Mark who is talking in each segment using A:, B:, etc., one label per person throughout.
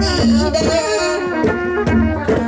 A: Thank you.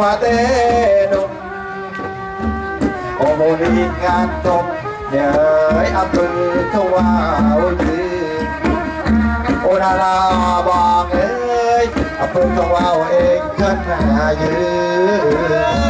A: มาเตนโอโมลีงานจบเย้ยอัปเขาว่าโอ้ยโอนาลาบางเอ้ยอัปเขาว่าเองขึ้นหายืน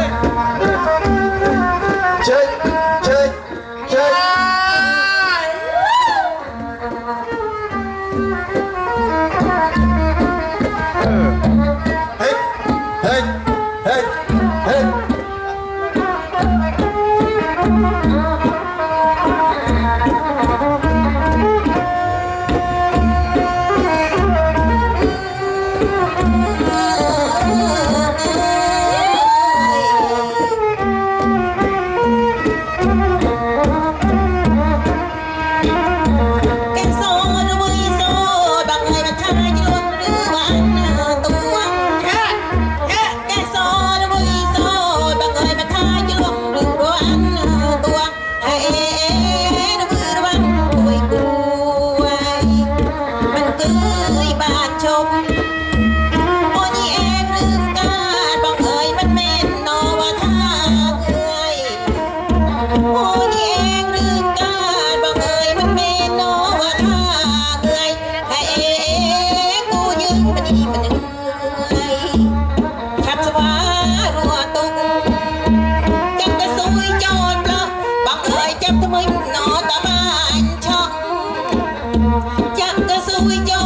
A: voy yo.